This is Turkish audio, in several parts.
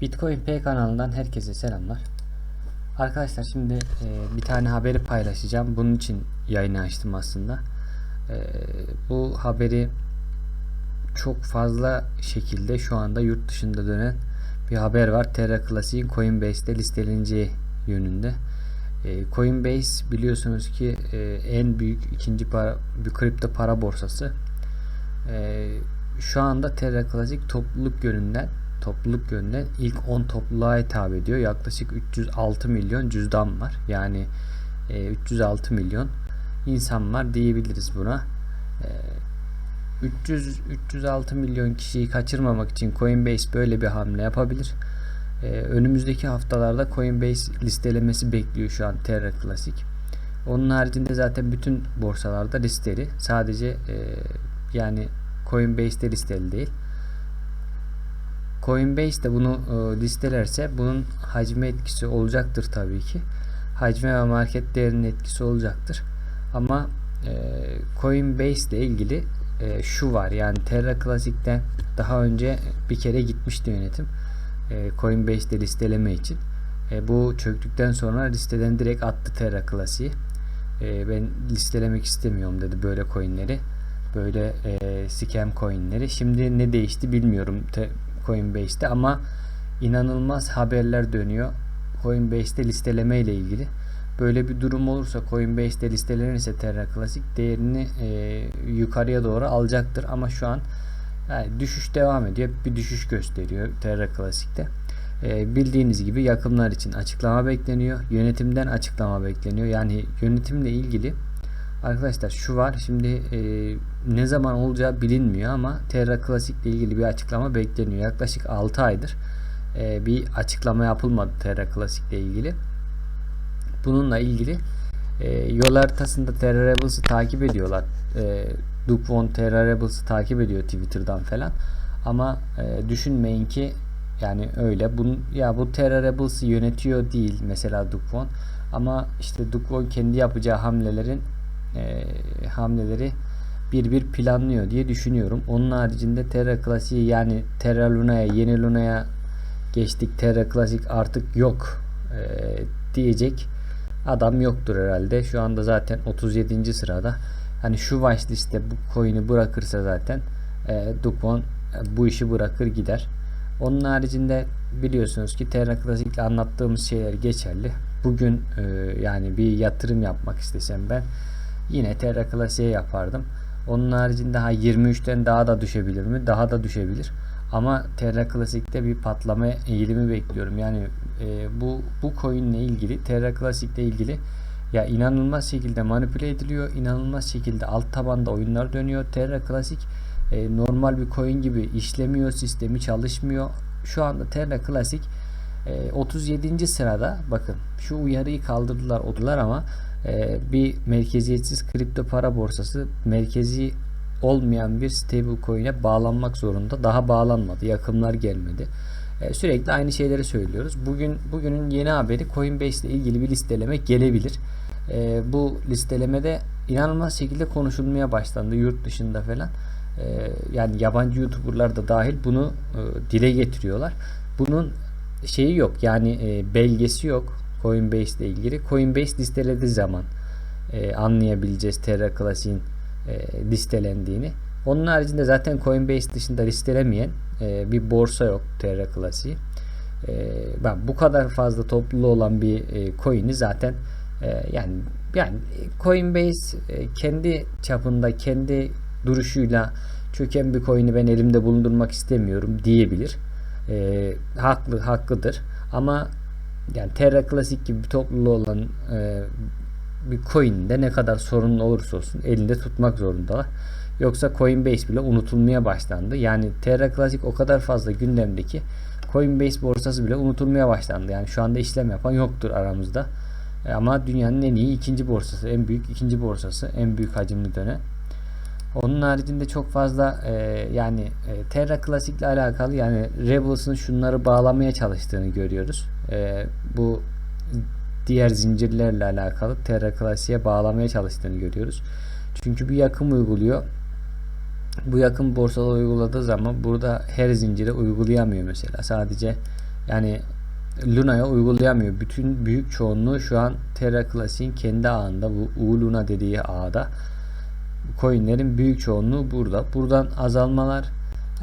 Bitcoin P kanalından herkese selamlar. Arkadaşlar şimdi e, bir tane haberi paylaşacağım. Bunun için yayını açtım aslında. E, bu haberi çok fazla şekilde şu anda yurt dışında dönen bir haber var. Terra Classic'in Coinbase'de listeleneceği yönünde. E, Coinbase biliyorsunuz ki e, en büyük ikinci para, bir kripto para borsası. E, şu anda Terra Classic topluluk yönünden topluluk yönünden ilk 10 topluluğa hitap ediyor. Yaklaşık 306 milyon cüzdan var. Yani e, 306 milyon insan var diyebiliriz buna. E, 300 306 milyon kişiyi kaçırmamak için Coinbase böyle bir hamle yapabilir. E, önümüzdeki haftalarda Coinbase listelemesi bekliyor şu an Terra Classic. Onun haricinde zaten bütün borsalarda listeli. Sadece e, yani Coinbase'de listeli değil. Coinbase de bunu e, listelerse bunun hacme etkisi olacaktır tabii ki. Hacme ve market değerinin etkisi olacaktır. Ama e, Coinbase ile ilgili e, şu var yani Terra Classic'te daha önce bir kere gitmişti yönetim. E, Coinbase'de listeleme için. Bu çöktükten sonra listeden direkt attı Terra Classic'i. Ben listelemek istemiyorum dedi böyle coinleri. Böyle e, scam coinleri. Şimdi ne değişti bilmiyorum. Te, Coinbase'te ama inanılmaz haberler dönüyor. Coinbase'te listeleme ile ilgili. Böyle bir durum olursa Coinbase'te listelenirse Terra Classic değerini e, yukarıya doğru alacaktır ama şu an yani düşüş devam ediyor. Bir düşüş gösteriyor Terra Classic'te. E, bildiğiniz gibi yakımlar için açıklama bekleniyor. Yönetimden açıklama bekleniyor. Yani yönetimle ilgili Arkadaşlar şu var şimdi e, ne zaman olacağı bilinmiyor ama Terra Classic ile ilgili bir açıklama bekleniyor. Yaklaşık 6 aydır e, bir açıklama yapılmadı Terra Classic ile ilgili. Bununla ilgili e, yol haritasında Terra Rebels'ı takip ediyorlar. E, Duke Von Terra Rebels'ı takip ediyor Twitter'dan falan. Ama e, düşünmeyin ki yani öyle. Bunun, ya bu Terra Rebels'ı yönetiyor değil mesela Duke Von. Ama işte Duke Von kendi yapacağı hamlelerin e, hamleleri bir bir planlıyor diye düşünüyorum. Onun haricinde Terra Classic'i yani Terra Luna'ya, yeni Luna'ya geçtik. Terra Classic artık yok e, diyecek adam yoktur herhalde. Şu anda zaten 37. sırada. Hani şu watchlist'te bu coin'i bırakırsa zaten e, Dupont e, bu işi bırakır gider. Onun haricinde biliyorsunuz ki Terra Classic ile anlattığımız şeyler geçerli. Bugün e, yani bir yatırım yapmak istesem ben yine Terra Classic'e yapardım. Onun haricinde ha 23'ten daha da düşebilir mi? Daha da düşebilir. Ama Terra Classic'te bir patlama eğilimi bekliyorum. Yani e, bu bu coin ile ilgili Terra Classic ile ilgili ya inanılmaz şekilde manipüle ediliyor. inanılmaz şekilde alt tabanda oyunlar dönüyor. Terra Classic e, normal bir coin gibi işlemiyor. Sistemi çalışmıyor. Şu anda Terra Classic e, 37. sırada bakın şu uyarıyı kaldırdılar odular ama e, bir merkeziyetsiz kripto para borsası merkezi olmayan bir stable coin'e bağlanmak zorunda. Daha bağlanmadı. Yakınlar gelmedi. E, sürekli aynı şeyleri söylüyoruz. Bugün bugünün yeni haberi Coinbase ile ilgili bir listeleme gelebilir. E, bu listelemede inanılmaz şekilde konuşulmaya başlandı yurt dışında falan. E, yani yabancı YouTuber'lar da dahil bunu e, dile getiriyorlar. Bunun şeyi yok. Yani e, belgesi yok. Coinbase ile ilgili. Coinbase listelediği zaman e, anlayabileceğiz Terra Classic'in e, listelendiğini. Onun haricinde zaten Coinbase dışında listelemeyen e, bir borsa yok Terra Classic. E, ben bu kadar fazla topluluğu olan bir e, coin'i zaten e, yani yani Coinbase e, kendi çapında kendi duruşuyla çöken bir coin'i ben elimde bulundurmak istemiyorum diyebilir. E, haklı hakkıdır. Ama yani Terra Classic gibi bir topluluğu olan e, bir coin'de ne kadar sorun olursa olsun elinde tutmak zorundalar. Yoksa Coinbase bile unutulmaya başlandı. Yani Terra Classic o kadar fazla gündemdeki Coinbase borsası bile unutulmaya başlandı. Yani şu anda işlem yapan yoktur aramızda. E, ama dünyanın en iyi ikinci borsası, en büyük ikinci borsası, en büyük hacimli dönem. Onun haricinde çok fazla e, yani e, Terra Classic ile alakalı yani Rebels'ın şunları bağlamaya çalıştığını görüyoruz. E, bu diğer zincirlerle alakalı Terra Classic'e bağlamaya çalıştığını görüyoruz. Çünkü bir yakım uyguluyor. Bu yakın borsada uyguladığı zaman burada her zincire uygulayamıyor mesela. Sadece yani Luna'ya uygulayamıyor. Bütün büyük çoğunluğu şu an Terra Classic'in kendi ağında bu U Luna dediği ağda coinlerin büyük çoğunluğu burada. Buradan azalmalar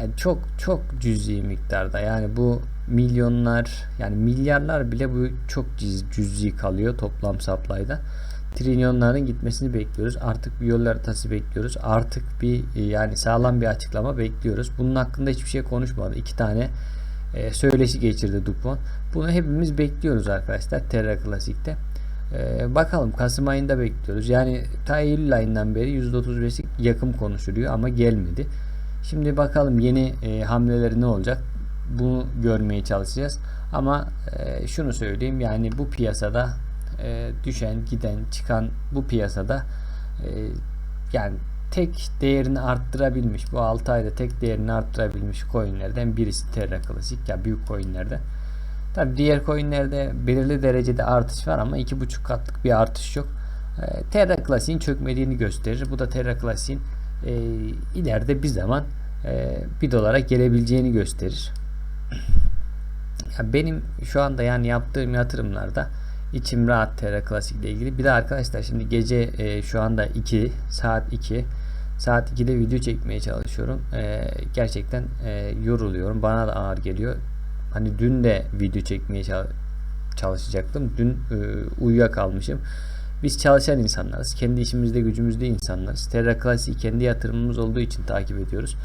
yani çok çok cüzi miktarda. Yani bu milyonlar yani milyarlar bile bu çok cüzi kalıyor toplam supply'da. Trilyonların gitmesini bekliyoruz. Artık bir yol haritası bekliyoruz. Artık bir yani sağlam bir açıklama bekliyoruz. Bunun hakkında hiçbir şey konuşmadı. İki tane e, söyleşi geçirdi Dupont. Bunu hepimiz bekliyoruz arkadaşlar Terra Classic'te. E, bakalım Kasım ayında bekliyoruz. Yani ta Eylül ayından beri %35'lik yakın konuşuluyor ama gelmedi. Şimdi bakalım yeni e, hamleleri ne olacak? Bunu görmeye çalışacağız. Ama e, şunu söyleyeyim yani bu piyasada e, düşen, giden, çıkan bu piyasada e, yani tek değerini arttırabilmiş bu 6 ayda tek değerini arttırabilmiş coinlerden birisi Terra Classic ya büyük coinlerde. Tabi diğer coinlerde belirli derecede artış var ama 2.5 katlık bir artış yok. E, Terra Classic'in çökmediğini gösterir. Bu da Terra Classic'in e, ileride bir zaman e, 1 dolara gelebileceğini gösterir. Ya benim şu anda yani yaptığım yatırımlarda içim rahat Terra Classic ile ilgili. Bir de arkadaşlar şimdi gece e, şu anda 2 saat 2 saat 2'de video çekmeye çalışıyorum. E, gerçekten e, yoruluyorum. Bana da ağır geliyor. Hani dün de video çekmeye çalışacaktım. Dün e, uyuyakalmışım. Biz çalışan insanlarız. Kendi işimizde gücümüzde insanlarız. Terra Classic kendi yatırımımız olduğu için takip ediyoruz.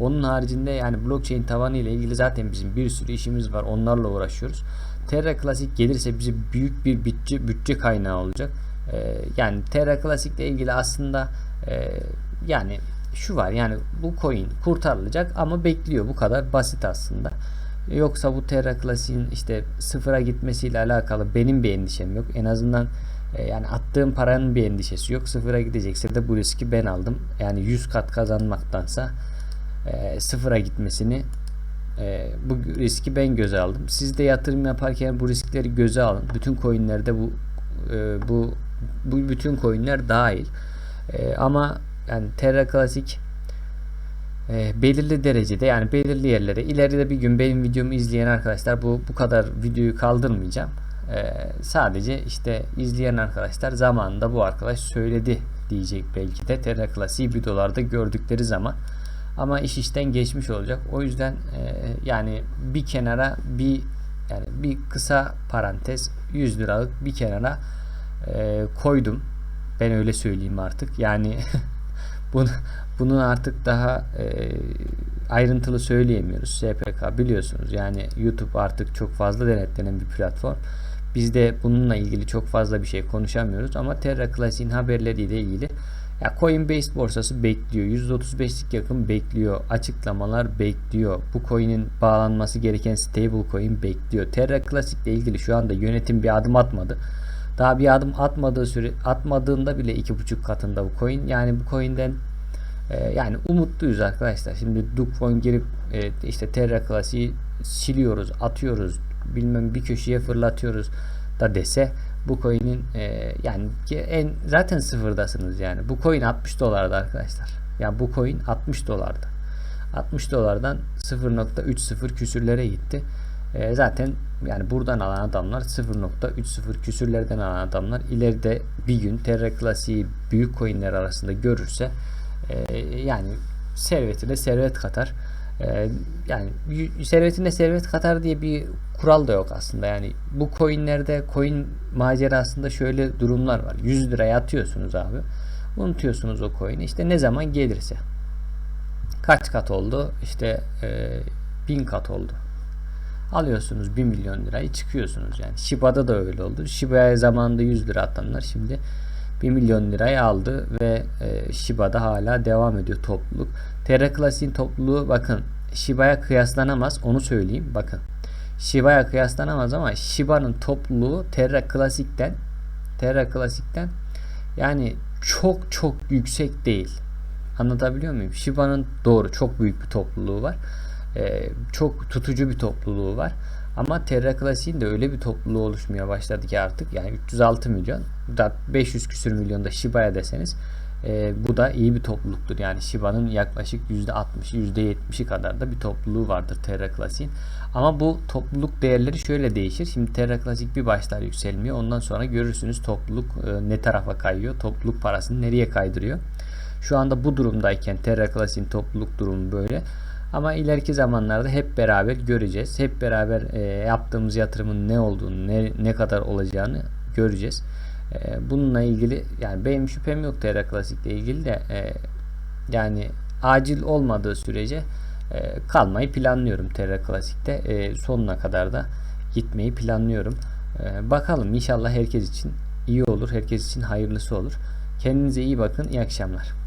Onun haricinde yani blockchain tabanı ile ilgili zaten bizim bir sürü işimiz var. Onlarla uğraşıyoruz. Terra Classic gelirse bize büyük bir bütçe, bütçe kaynağı olacak. Ee, yani Terra Classic ile ilgili aslında e, yani şu var yani bu coin kurtarılacak ama bekliyor. Bu kadar basit aslında. Yoksa bu Terra Classic'in işte sıfıra gitmesiyle alakalı benim bir endişem yok. En azından e, yani attığım paranın bir endişesi yok. Sıfıra gidecekse de bu riski ben aldım. Yani 100 kat kazanmaktansa e, sıfıra gitmesini e, bu riski ben göze aldım. Siz de yatırım yaparken bu riskleri göze alın. Bütün coinlerde bu e, bu bu bütün coinler dahil. E, ama yani Terra Classic e, belirli derecede yani belirli yerlere ileride bir gün benim videomu izleyen arkadaşlar bu bu kadar videoyu kaldırmayacağım. E, sadece işte izleyen arkadaşlar zamanında bu arkadaş söyledi diyecek belki de Terra Classic'i bir dolarda gördükleri zaman ama iş işten geçmiş olacak. O yüzden e, yani bir kenara bir yani bir kısa parantez 100 liralık bir kenara e, koydum. Ben öyle söyleyeyim artık. Yani bunu bunun artık daha e, ayrıntılı söyleyemiyoruz. SPK biliyorsunuz. Yani YouTube artık çok fazla denetlenen bir platform. Biz de bununla ilgili çok fazla bir şey konuşamıyoruz ama Terra Classic'in haberleriyle ilgili ya Coinbase borsası bekliyor. %35'lik yakın bekliyor. Açıklamalar bekliyor. Bu coin'in bağlanması gereken stable coin bekliyor. Terra Classic ile ilgili şu anda yönetim bir adım atmadı. Daha bir adım atmadığı süre atmadığında bile iki buçuk katında bu coin. Yani bu coin'den e, yani umutluyuz arkadaşlar. Şimdi Dukfon girip e, işte Terra Classic'i siliyoruz, atıyoruz. Bilmem bir köşeye fırlatıyoruz da dese bu coin'in e, yani en zaten sıfırdasınız yani. Bu coin 60 dolarda arkadaşlar. Yani bu coin 60 dolarda. 60 dolardan 0.30 küsürlere gitti. E, zaten yani buradan alan adamlar 0.30 küsürlerden alan adamlar ileride bir gün Terra Classic'i büyük coinler arasında görürse e, yani servetine servet katar. Ee, yani servetine servet katar diye bir kural da yok aslında. Yani bu coinlerde coin macerasında şöyle durumlar var. 100 liraya atıyorsunuz abi. Unutuyorsunuz o coin'i. İşte ne zaman gelirse. Kaç kat oldu? İşte e, 1000 kat oldu. Alıyorsunuz 1 milyon lirayı çıkıyorsunuz yani. Shiba'da da öyle oldu. Shiba'ya zamanında 100 lira atanlar şimdi 1 milyon lirayı aldı ve e, Shiba'da hala devam ediyor topluluk. Terra Classic'in topluluğu bakın Shiba'ya kıyaslanamaz onu söyleyeyim bakın. Shiba'ya kıyaslanamaz ama Shiba'nın topluluğu Terra Classic'ten Terra Classic'ten yani çok çok yüksek değil. Anlatabiliyor muyum? Shiba'nın doğru çok büyük bir topluluğu var. Ee, çok tutucu bir topluluğu var. Ama Terra Classic'in de öyle bir topluluğu oluşmaya başladı ki artık yani 306 milyon da 500 küsür milyonda Shiba'ya deseniz E, bu da iyi bir topluluktur. Yani Shiba'nın yaklaşık %60, %70'i kadar da bir topluluğu vardır Terra Classic'in. Ama bu topluluk değerleri şöyle değişir. Şimdi Terra Classic bir başlar yükselmiyor. Ondan sonra görürsünüz topluluk e, ne tarafa kayıyor. Topluluk parasını nereye kaydırıyor. Şu anda bu durumdayken Terra Classic'in topluluk durumu böyle. Ama ileriki zamanlarda hep beraber göreceğiz. Hep beraber e, yaptığımız yatırımın ne olduğunu, ne, ne kadar olacağını göreceğiz. E, bununla ilgili yani benim şüphem yok Terra Classic ile ilgili de e, yani acil olmadığı sürece e, kalmayı planlıyorum Terra Classic'te. E, sonuna kadar da gitmeyi planlıyorum. E, bakalım inşallah herkes için iyi olur. Herkes için hayırlısı olur. Kendinize iyi bakın. İyi akşamlar.